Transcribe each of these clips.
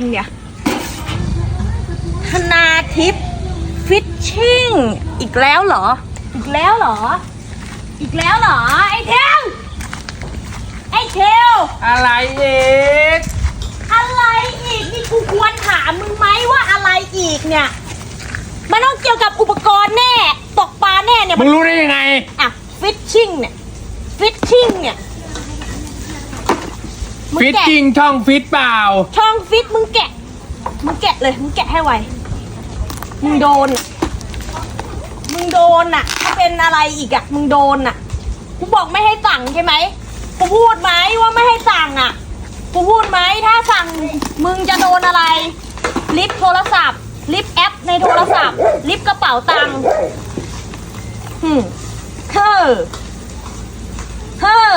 งเนี่ยธนาทิพย์ฟิชชิ่งอีกแล้วเหรอ อีกแล้วเหรอ อีกแล้วเหรอ ไอ้เทลไอ้เทลอะไรเอกอะไรอีกนี่กูควรถามมึงไหมว่าอะไรอีกเนี่ย มันต้องเกี่ยวกับอุปกรณ์แน่ ตกปลาแน่เนี่ยมึงรู้ได้ยังไง อะฟิชชิ่งเนี่ยฟิชชิ่งเนี่ย มึงฟิตแกะจริงช่องฟิตเปล่า ช่องฟิตมึงแกะ มึงแกะเลย มึงแกะให้ไว มึงโดนอะมึงโดนอะถ้าเป็นอะไรอีกอะ มึงโดนอะ กูบอกไม่ให้สั่งใช่ไหมกูพูดไหมว่าไม่ให้สั่งอะ กูพูดไหมถ้าสั่งมึงจะโดนอะไร ลิฟต์โทรศัพท์ ลิฟต์แอปในโทรศัพท์ ลิฟต์กระเป๋าตังค์หืมเฮ้อเฮ้อ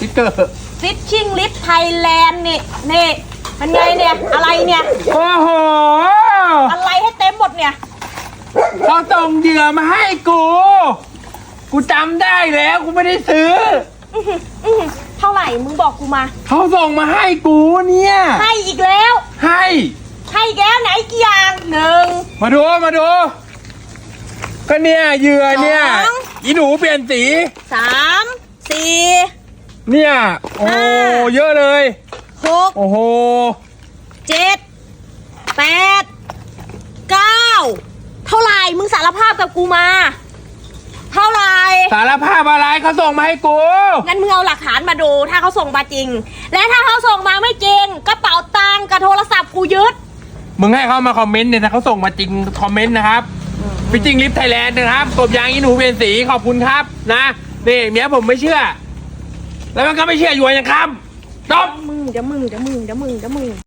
ฟิตเตอร์ฟิชชิ่งลิฟไทยแลนด์นี่นี่มันไงเนี่ย อะไรเนี่ย โอ้โหอะไรให้เต็มหมดเนี่ย เขาส่งเหยื่อมาให้กู กูจำได้แล้วกูไม่ได้ซื้อ อื้อหืออื้อหือเท่าไหร่มึงบอกกูมา เขาส่งมาให้กูเนี่ย ให้อีกแล้ว ให้ ให้อีกแล้วไหนกี่อย่างหนึ่ง มาดูมาดู ก็เนี่ยเหยื่อเนี่ยสอง อีหนูเปลี่ยนสี สามสี่ เนี่ย โอ้ห้าเยอะเลย หกโอ้โห เจ็ดแปดเก้าเท่าไหร่มึงสารภาพกับกูมา เท่าไหร่สารภาพอะไรเขาส่งมาให้กู งั้นมึงเอาหลักฐานมาดูถ้าเขาส่งมาจริง และถ้าเขาส่งมาไม่จริงกระเป๋าตังค์กับโทรศัพท์กูยึด มึงให้เขามาคอมเมนต์เนี่ยนะเขาส่งมาจริงคอมเมนต์นะครับฟิชชิ่งลิฟไทยแลนด์นะครับกบยางอีหนูเปลี่ยนสีขอบคุณครับนะนี่เมียผมไม่เชื่อ แล้วมันก็ไม่เชื่ออยู่ยังครับจบ มึงเดี๋ยวมึงเดี๋ยวมึงเดี๋ยวมึงเดี๋ยวมึง